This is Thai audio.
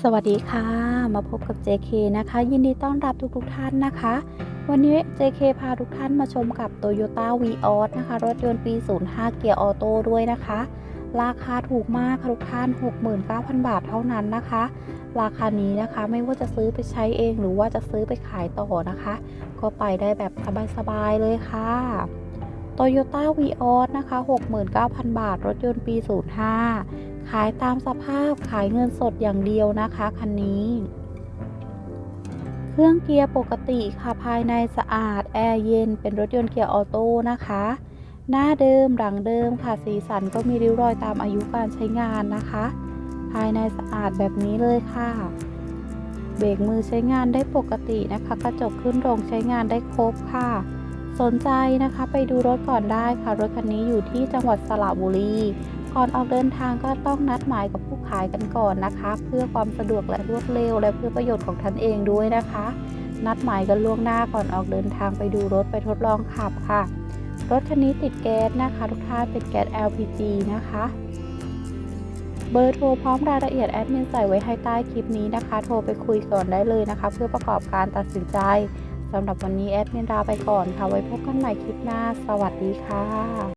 สวัสดีค่ะ มาพบกับ JK นะคะ ยินดีต้อนรับทุกๆท่านนะคะ วันนี้ JK พาทุกท่านมาชมกับ Toyota Vios นะคะ รถยนต์ปี 05 เกียร์ออโต้ด้วยนะคะ ราคาถูกมากค่ะทุกท่าน 69,000 บาทเท่านั้นนะคะ ราคานี้นะคะไม่ว่าจะซื้อไปใช้เองหรือว่าจะซื้อไปขายต่อนะคะ ก็ไปได้แบบสบายๆเลยค่ะ Toyota Vios นะคะ 69,000 บาท รถยนต์ปี 05 ขายตามสภาพขายเงินสดอย่างเดียวนะคะคันนี้ เครื่องเกียร์ปกติค่ะภายในสะอาด แอร์เย็น เป็นรถยนต์เกียร์ออโต้นะคะ หน้าเดิมหลังเดิมค่ะสีสันก็มีริ้วรอยตามอายุการใช้งานนะคะ ภายในสะอาดแบบนี้เลยค่ะ เบรกมือใช้งานได้ปกตินะคะ กระจกขึ้นลงใช้งานได้ครบค่ะ สนใจนะคะไปดูรถก่อนได้ค่ะ รถคันนี้อยู่ที่จังหวัดสระบุรี ก่อนออกเดินทางก็ต้องนัดหมายกับผู้ขายกันก่อนนะคะ เพื่อความสะดวกและรวดเร็ว และเพื่อประโยชน์ของท่านเองด้วยนะคะ นัดหมายกันล่วงหน้าก่อนออกเดินทางไปดูรถไปทดลองขับค่ะ รถคันนี้ติดแก๊สนะคะทุกท่านเป็นแก๊ส LPG นะคะเบอร์โทรพร้อมรายละเอียดแอดมินใส่ไว้ให้ใต้คลิปนี้นะคะ โทรไปคุยก่อนได้เลยนะคะ เพื่อประกอบการตัดสินใจสำหรับวันนี้แอดมินลาไปก่อนค่ะ ไว้พบกันใหม่คลิปหน้า สวัสดีค่ะ